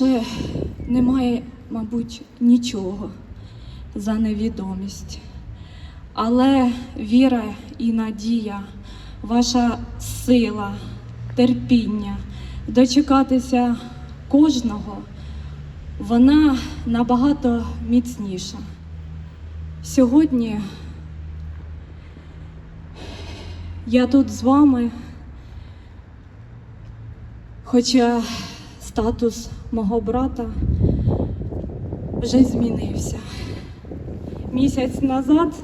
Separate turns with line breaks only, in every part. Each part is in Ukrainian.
Страшніше немає, мабуть, нічого за невідомість. Але віра і надія, ваша сила, терпіння, дочекатися кожного, вона набагато міцніша. Сьогодні я тут з вами, хоча статус мого брата вже змінився. Місяць назад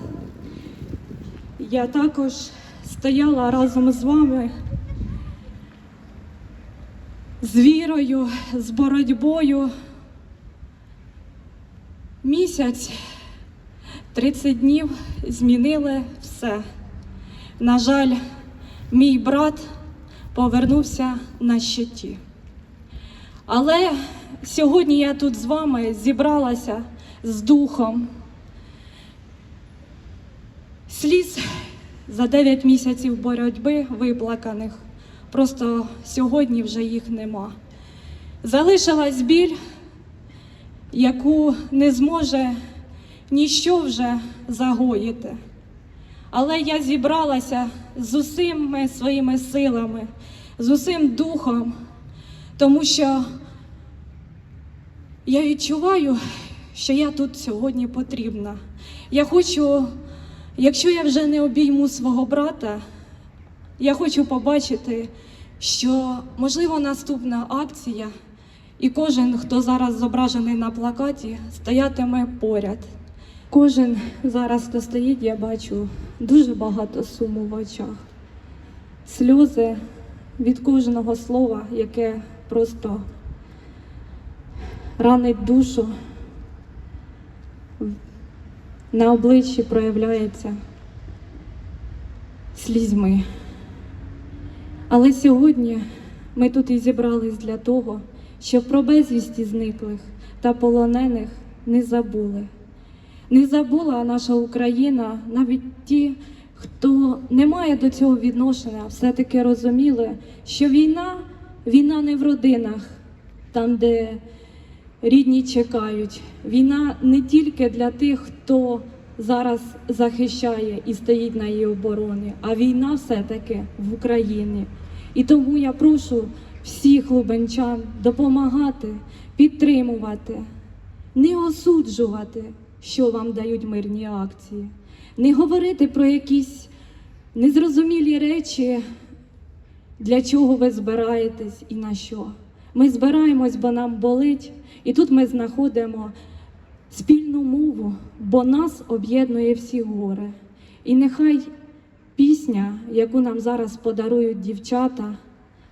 я також стояла разом з вами з вірою, з боротьбою. Місяць, 30 днів змінили все. На жаль, мій брат повернувся на щиті. Але сьогодні я тут з вами зібралася з духом. Сліз за 9 місяців боротьби виплаканих. Просто сьогодні вже їх нема. Залишилась біль, яку не зможе ніщо вже загоїти. Але я зібралася з усіми своїми силами, з усім духом, тому що я відчуваю, що я тут сьогодні потрібна. Я хочу, якщо я вже не обійму свого брата, я хочу побачити, що можливо наступна акція, і кожен, хто зараз зображений на плакаті, стоятиме поряд. Кожен зараз, хто стоїть, я бачу дуже багато суму в очах, сльози від кожного слова, яке просто ранить душу, на обличчі проявляється слізьми. Але сьогодні ми тут і зібрались для того, щоб про безвісті зниклих та полонених не забули. Не забула наша Україна, навіть ті, хто не має до цього відношення, все-таки розуміли, що війна, війна не в родинах, там, де рідні чекають. Війна не тільки для тих, хто зараз захищає і стоїть на її обороні, а війна все-таки в Україні. І тому я прошу всіх лубенчан допомагати, підтримувати, не осуджувати, що вам дають мирні акції, не говорити про якісь незрозумілі речі, для чого ви збираєтесь і на що. Ми збираємось, бо нам болить, і тут ми знаходимо спільну мову, бо нас об'єднує всі горе. І нехай пісня, яку нам зараз подарують дівчата,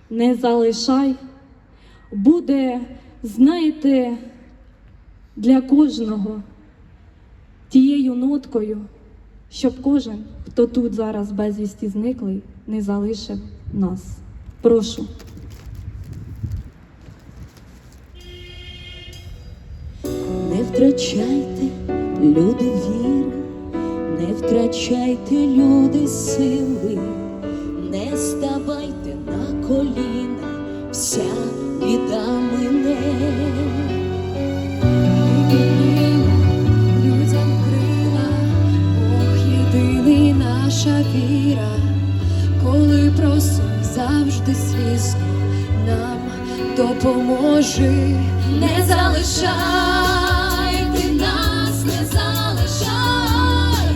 не залишай, буде, знаєте, для кожного тією ноткою, щоб кожен, хто тут зараз безвісті зниклий, не залишив нас. Прошу.
Не втрачайте, люди, віри, не втрачайте, люди, сили, не ставайте на коліна, вся біда мине.
Людям крила, Бог єдиний наша віра, коли просим завжди звісно, нам допоможи, не залишай, ти нас не залишай,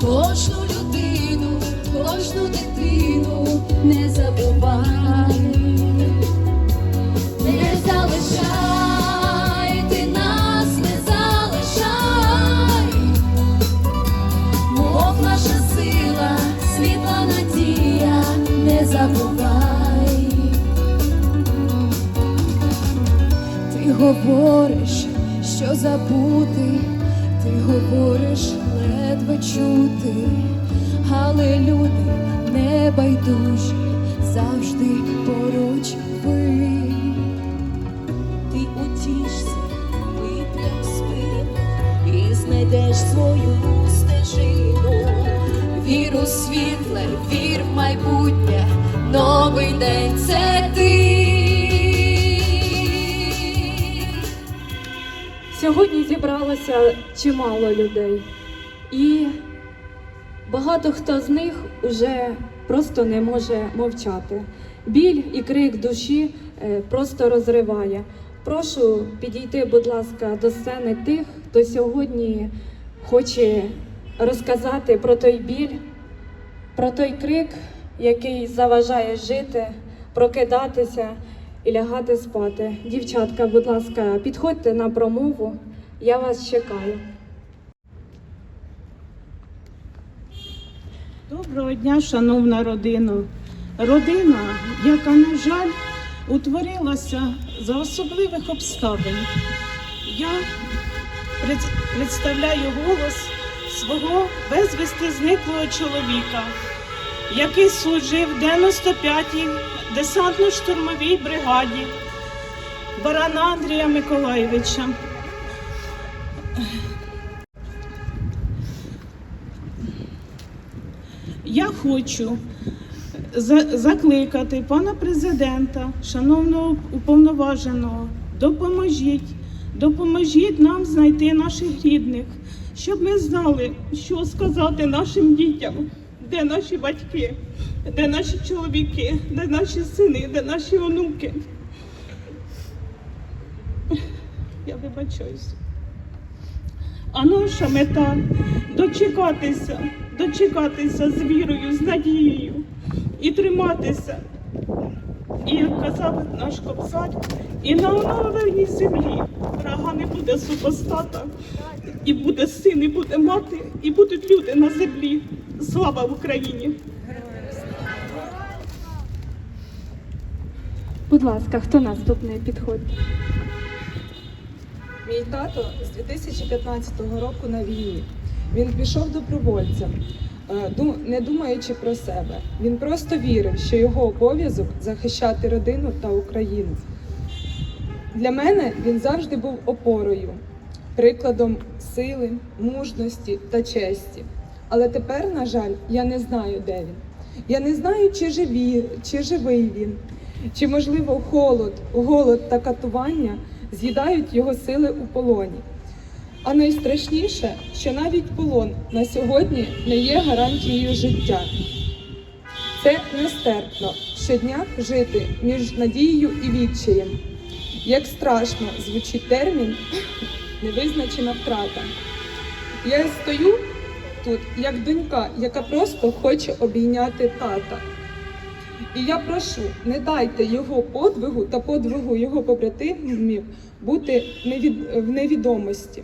кожну людину, кожну дитину не забувай. Говориш, що забути, ти говориш ледве чути, але люди не байдужі, завжди поруч ви.
Ти утішся, вип'єм спину і знайдеш свою стежину.
Вір у світле, вір в майбутнє, новий день
Сьогодні зібралося чимало людей, і багато хто з них уже просто не може мовчати. Біль і крик душі е, просто розриває. Прошу підійти, будь ласка, до сцени тих, хто сьогодні хоче розказати про той біль, про той крик, який заважає жити, прокидатися і лягати спати. Дівчатка, будь ласка, підходьте на промову. Я вас чекаю.
Доброго дня, шановна родина. Родина, яка, на жаль, утворилася за особливих обставин. Я представляю голос свого безвісти зниклого чоловіка, який служив в 95-й десантно-штурмовій бригаді Барана Андрія Миколайовича. Я хочу закликати пана президента, шановного уповноваженого, допоможіть, допоможіть нам знайти наших рідних, щоб ми знали, що сказати нашим дітям, де наші батьки, де наші чоловіки, де наші сини, де наші онуки. Я вибачаюсь. А наша мета дочекатися, дочекатися з вірою, з надією і триматися. І як казав наш кобзар, і на оновленій землі врага не буде супостата, і буде син, і буде мати, і будуть люди на землі. Слава Україні!
Будь ласка, хто наступний підходить?
Мій тато з 2015 року на війні. Він пішов добровольцем, е, не думаючи про себе. Він просто вірив, що його обов'язок захищати родину та Україну. Для мене він завжди був опорою, прикладом сили, мужності та честі. Але тепер, на жаль, я не знаю, де він. Я не знаю, чи живі, чи живий він, чи можливо холод, голод та катування з'їдають його сили у полоні. А найстрашніше, що навіть полон на сьогодні не є гарантією життя. Це нестерпно щодня жити між надією і відчаєм. Як страшно звучить термін невизначена втрата. Я стою тут як донька, яка просто хоче обійняти тата. І я прошу, не дайте його подвигу та подвигу його побратимів бути в невідомості.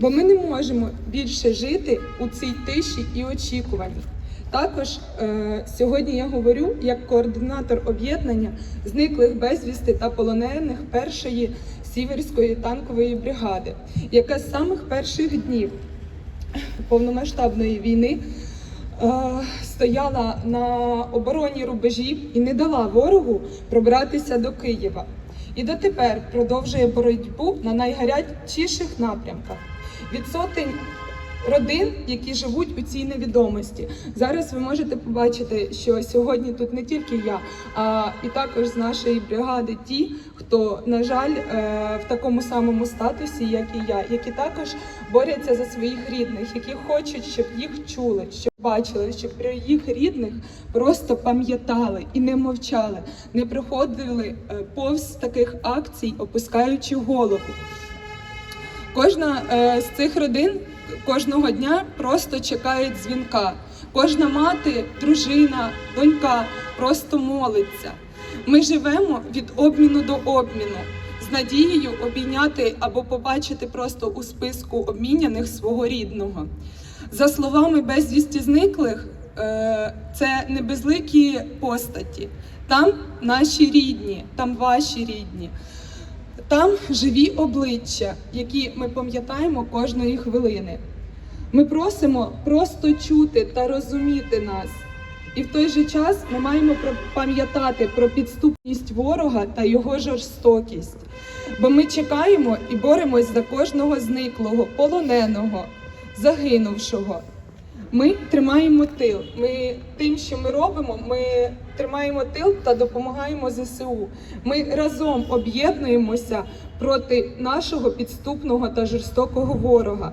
Бо ми не можемо більше жити у цій тиші і очікуванні. Також е, сьогодні я говорю як координатор об'єднання зниклих безвісти та полонених першої сіверської танкової бригади, яка з самих перших днів повномасштабної війни стояла на обороні рубежів і не дала ворогу пробратися до Києва. І дотепер продовжує боротьбу на найгарячіших напрямках. Від сотень родин, які живуть у цій невідомості. Зараз ви можете побачити, що сьогодні тут не тільки я, а і також з нашої бригади ті, хто, на жаль, е, в такому самому статусі, як і я, які також борються за своїх рідних, які хочуть, щоб їх чули, щоб бачили, щоб про їх рідних просто пам'ятали і не мовчали, не приходили е, повз таких акцій, опускаючи голову. Кожна е, з цих родин кожного дня просто чекає дзвінка. Кожна мати, дружина, донька просто молиться. Ми живемо від обміну до обміну з надією обійняти або побачити просто у списку обміняних свого рідного. За словами безвісті зниклих, е, це не безликі постаті. Там наші рідні, там ваші рідні. Там живі обличчя, які ми пам'ятаємо кожної хвилини. Ми просимо просто чути та розуміти нас. І в той же час ми маємо пам'ятати про підступність ворога та його жорстокість. Бо ми чекаємо і боремось за кожного зниклого, полоненого, загинувшого. Ми тримаємо тил. Ми тим, що ми робимо, ми тримаємо тил та допомагаємо ЗСУ. Ми разом об'єднуємося проти нашого підступного та жорстокого ворога.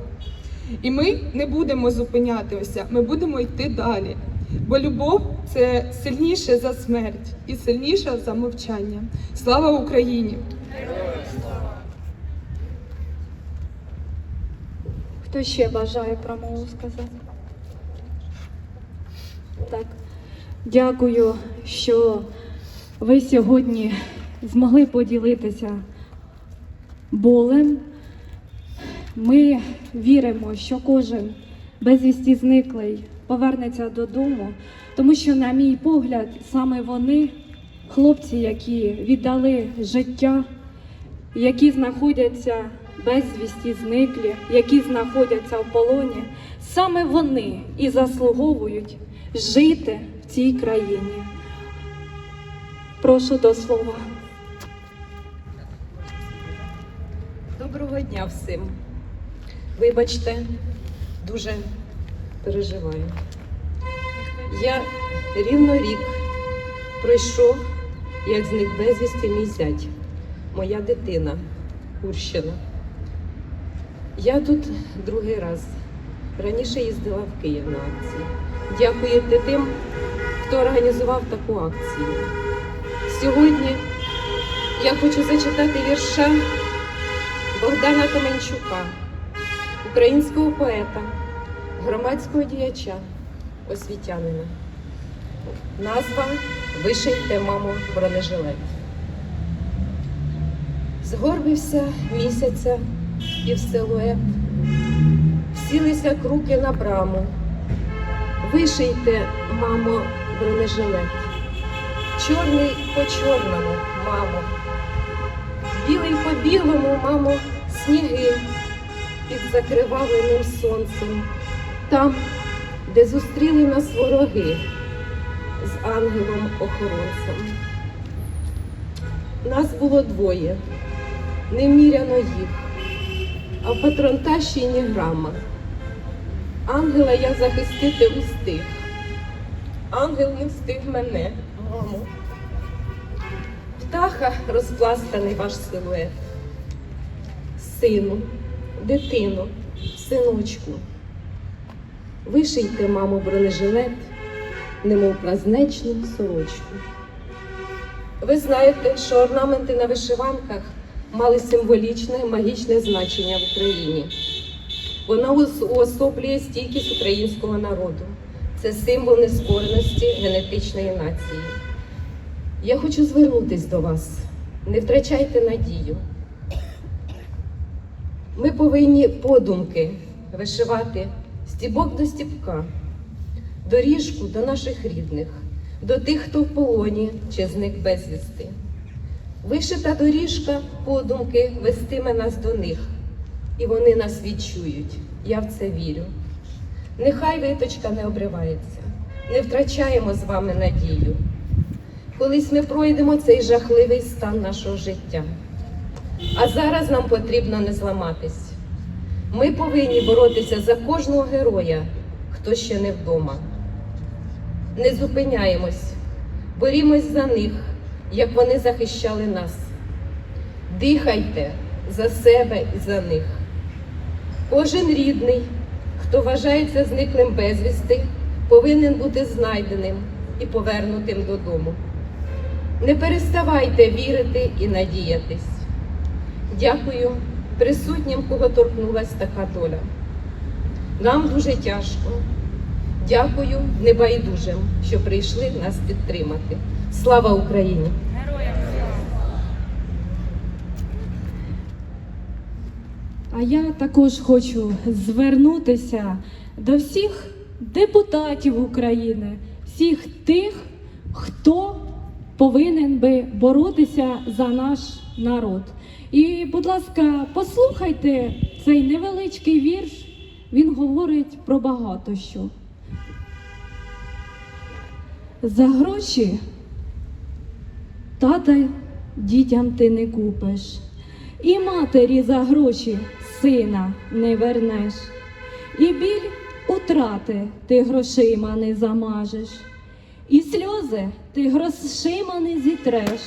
І ми не будемо зупинятися, ми будемо йти далі. Бо любов це сильніше за смерть і сильніше за мовчання. Слава Україні!
Хто ще бажає промову сказати? Так. Дякую, що ви сьогодні змогли поділитися болем. Ми віримо, що кожен безвісті зниклий повернеться додому, тому що, на мій погляд, саме вони, хлопці, які віддали життя, які знаходяться безвісті зниклі, які знаходяться в полоні, саме вони і заслуговують жити цій країні. Прошу до слова.
Доброго дня всім. Вибачте, дуже переживаю. Я рівно рік пройшов, як зник безвісти мій зять, моя дитина, Курщина. Я тут другий раз. Раніше їздила в Київ на акції. Дякуєте тим, хто організував таку акцію. Сьогодні я хочу зачитати вірша Богдана Каменчука, українського поета, громадського діяча, освітянина. Назва Вишийте, мамо, бронежилет. Згорбився місяця і в силует, всілися круки на браму. Вишийте, мамо, бронежилет. Чорний по чорному, мамо. Білий по білому, мамо, сніги під закривавленим сонцем, там, де зустріли нас вороги з ангелом-охоронцем. Нас було двоє, неміряно їх, а в патронташі ні грама. Ангела я захистити устиг. Ангел не встиг мене, мамо. Птаха розпластаний ваш силует. Сину, дитину, синочку. Вишийте, мамо, бронежилет, немов празнечну сорочку. Ви знаєте, що орнаменти на вишиванках мали символічне магічне значення в Україні. Вона уособлює стійкість українського народу. Це символ нескореності генетичної нації. Я хочу звернутись до вас. Не втрачайте надію. Ми повинні подумки вишивати стібок до стібка, доріжку до наших рідних, до тих, хто в полоні чи зник безвісти. Вишита доріжка подумки вестиме нас до них, і вони нас відчують. Я в це вірю. Нехай виточка не обривається, не втрачаємо з вами надію. Колись ми пройдемо цей жахливий стан нашого життя. А зараз нам потрібно не зламатись. Ми повинні боротися за кожного героя, хто ще не вдома. Не зупиняємось, борімось за них, як вони захищали нас. Дихайте за себе і за них. Кожен рідний, хто вважається зниклим безвісти, повинен бути знайденим і повернутим додому. Не переставайте вірити і надіятись. Дякую присутнім, кого торкнулась така доля. Нам дуже тяжко. Дякую небайдужим, що прийшли нас підтримати. Слава Україні!
А я також хочу звернутися до всіх депутатів України, всіх тих, хто повинен би боротися за наш народ. І, будь ласка, послухайте цей невеличкий вірш. Він говорить про багато що. За гроші тата дітям ти не купиш, і матері за гроші сина не вернеш, і біль утрати ти грошима не замажеш, І сльози ти грошима не зітреш,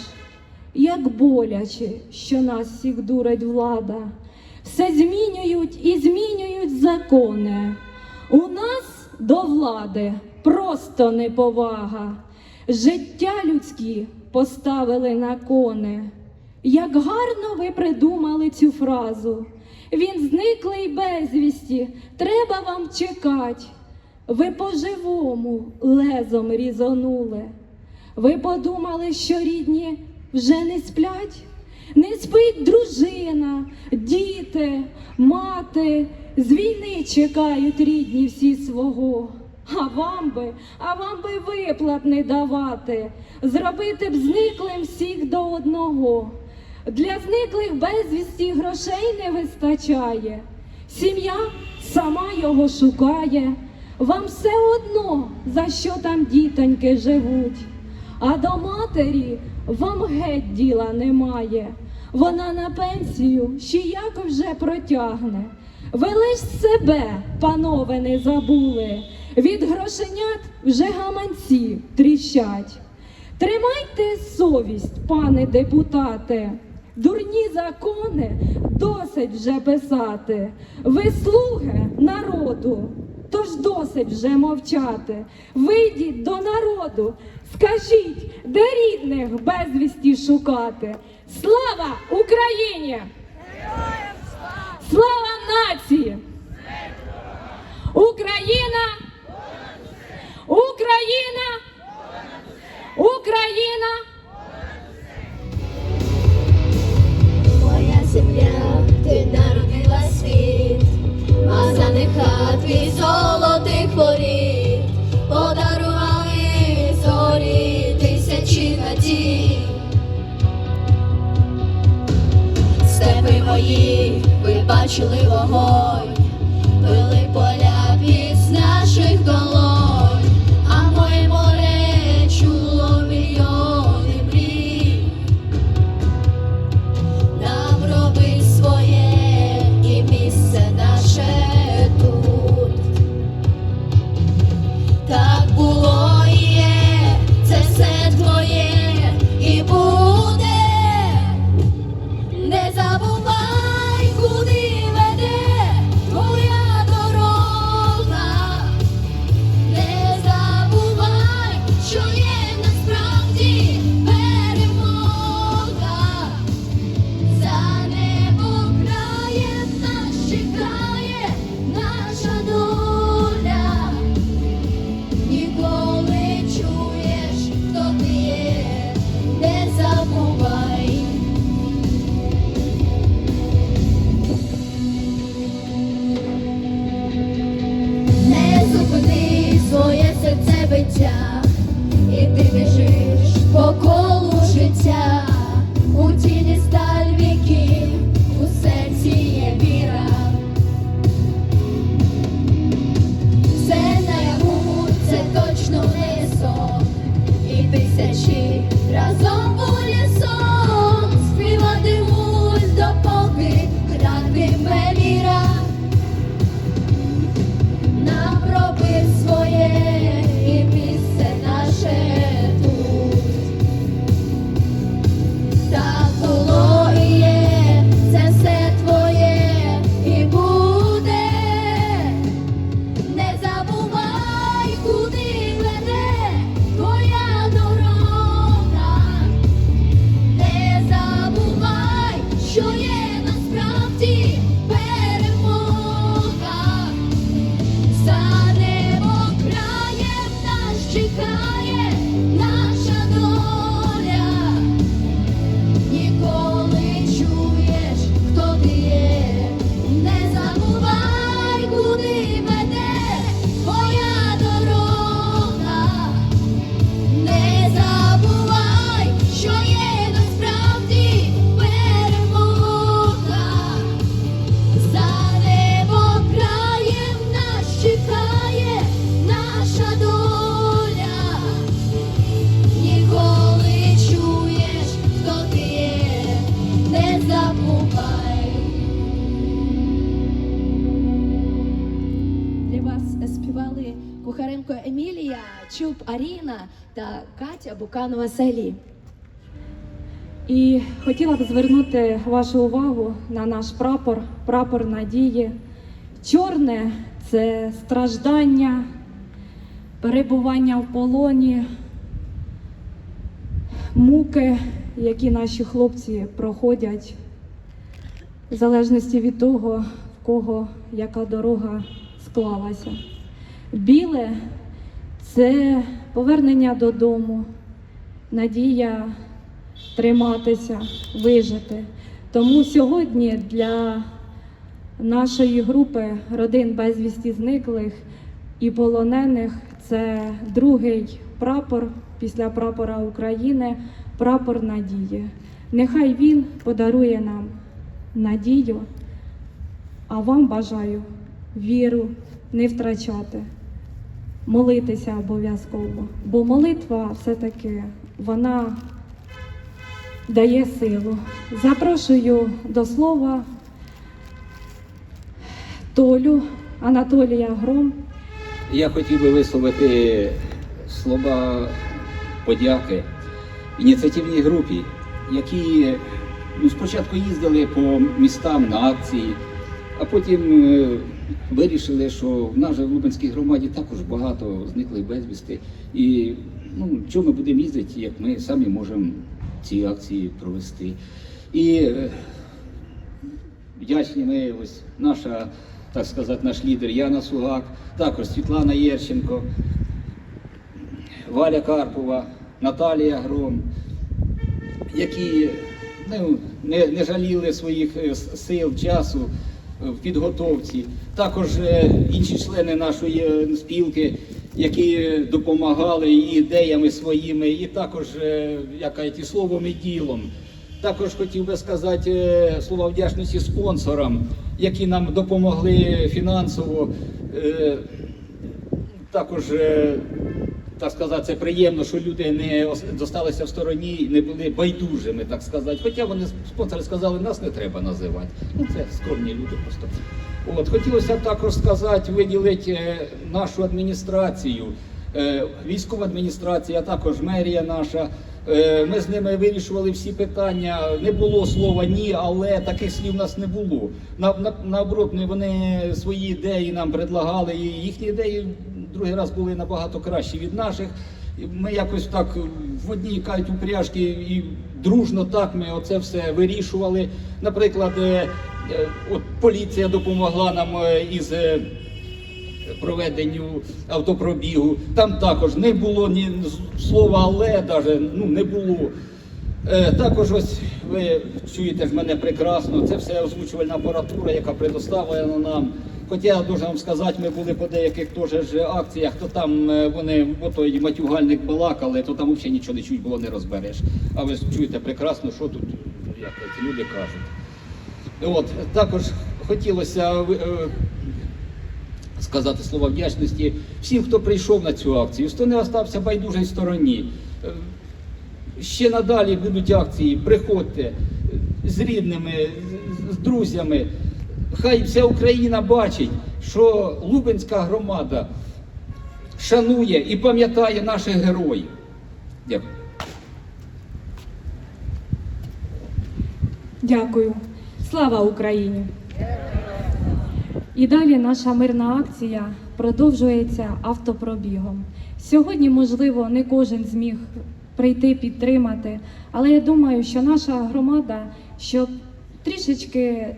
як боляче, що нас всіх дурить влада. Все змінюють і змінюють закони. У нас до влади просто неповага. Життя людські поставили на кони. Як гарно ви придумали цю фразу. Він зниклий безвісті, треба вам чекать. Ви по-живому лезом різонули. Ви подумали, що рідні вже не сплять? Не спить дружина, діти, мати. З війни чекають рідні всі свого. А вам би, а вам би виплат не давати, зробити б зниклим всіх до одного. Для зниклих безвісті грошей не вистачає. Сім'я сама його шукає. Вам все одно, за що там дітоньки живуть. А до матері вам геть діла немає. Вона на пенсію ще як вже протягне. Ви лиш себе, панове, не забули. Від грошенят вже гаманці тріщать. Тримайте совість, пане депутате. Дурні закони досить вже писати. Ви слуги народу, тож досить вже мовчати. Вийдіть до народу, скажіть, де рідних безвісті шукати. Слава Україні! Слава
Буканова Селі.
І хотіла б звернути вашу увагу на наш прапор, прапор надії. Чорне це страждання, перебування в полоні, муки, які наші хлопці проходять, в залежності від того, в кого яка дорога склалася. Біле це повернення додому, надія триматися, вижити. Тому сьогодні для нашої групи родин безвісті зниклих і полонених це другий прапор після прапора України, прапор надії. Нехай він подарує нам надію, а вам бажаю віру не втрачати, молитися обов'язково, бо молитва все-таки вона дає силу. Запрошую до слова Толю Анатолія Гром.
Я хотів би висловити слова подяки ініціативній групі, які ну, спочатку їздили по містам на акції, а потім е, вирішили, що в нас в Лубенській громаді також багато зниклих безвісти. І ну, чому ми будемо їздити, як ми самі можемо ці акції провести. І е, вдячні ми, ось наша, так сказати, наш лідер Яна Сугак, також Світлана Єрченко, Валя Карпова, Наталія Гром, які ну, не, не жаліли своїх е, сил, часу е, в підготовці. Також інші члени нашої спілки, які допомагали і ідеями своїми, і також е, як кажуть, словом і ділом. Також хотів би сказати е, слова вдячності спонсорам, які нам допомогли фінансово. Е, Також, так сказати, це приємно, що люди не зосталися в стороні, і не були байдужими, так сказати. Хоча вони спонсори сказали, нас не треба називати. Ну це скромні люди просто. От хотілося б також сказати, виділити е, нашу адміністрацію, е, військова адміністрація, а також мерія наша. Е, Ми з ними вирішували всі питання. Не було слова ні, але таких слів у нас не було. На, наоборот, вони свої ідеї нам предлагали, і їхні ідеї другий раз були набагато кращі від наших. Ми якось так в одній кажуть упряжки і дружно так ми оце все вирішували. Наприклад, е, е, от поліція допомогла нам е, із. проведенню автопробігу. Там також не було ні слова але, даже, ну, не було. Також ось ви чуєте ж мене прекрасно, це все озвучувальна апаратура, яка предоставлена нам. Хоча дуже вам сказати, ми були по деяких теж акціях, то там е, вони отой матюгальник балакали, то там взагалі нічого не чуть було не розбереш. А ви чуєте прекрасно, що тут як ці люди кажуть. От також хотілося е, сказати слова вдячності всім, хто прийшов на цю акцію, хто не остався байдужій стороні. Е, Ще надалі будуть акції, приходьте е, з рідними, з друзями. Хай вся Україна бачить, що Лубенська громада шанує і пам'ятає наших героїв. Дякую.
Дякую. Слава Україні! І далі наша мирна акція продовжується автопробігом. Сьогодні, можливо, не кожен зміг прийти підтримати, але я думаю, що наша громада, щоб трішечки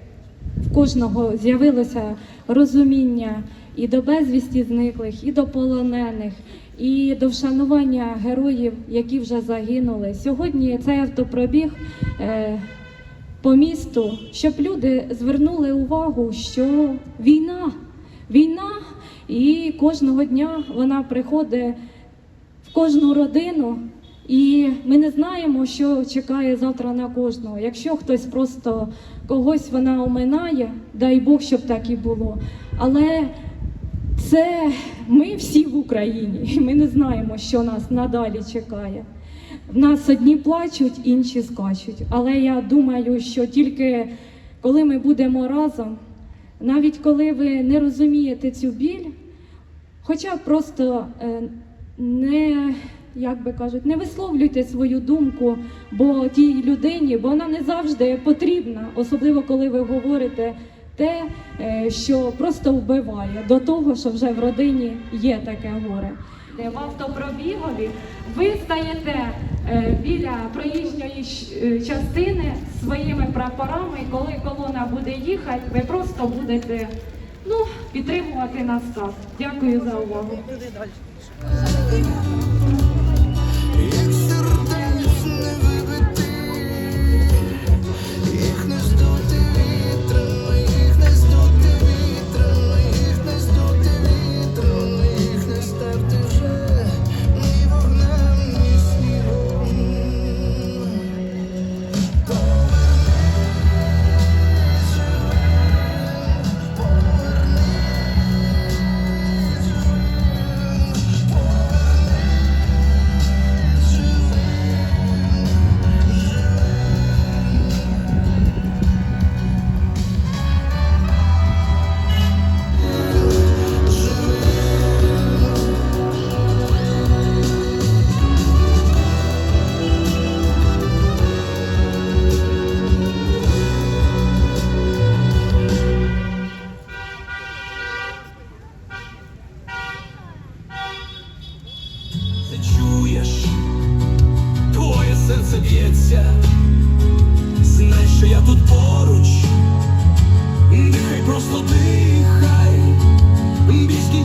в кожного з'явилося розуміння і до безвісті зниклих, і до полонених, і до вшанування героїв, які вже загинули. Сьогодні цей автопробіг. Е, по місту, щоб люди звернули увагу, що війна, війна, і кожного дня вона приходить в кожну родину, і ми не знаємо, що чекає завтра на кожного. Якщо хтось просто когось вона оминає, дай Бог, щоб так і було. Але це ми всі в Україні, і ми не знаємо, що нас надалі чекає. В нас одні плачуть, інші скачуть. Але я думаю, що тільки коли ми будемо разом, навіть коли ви не розумієте цю біль, Хоча просто е, не, як би кажуть, не висловлюйте свою думку, бо тій людині, бо вона не завжди потрібна, особливо коли ви говорите те, е, що просто вбиває до того, що вже в родині є таке горе. В автопробігові ви стаєте е, біля проїжджої е, частини своїми прапорами, і коли колона буде їхати, ви просто будете ну, підтримувати нас так. Дякую за увагу.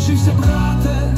Скінчився, брате,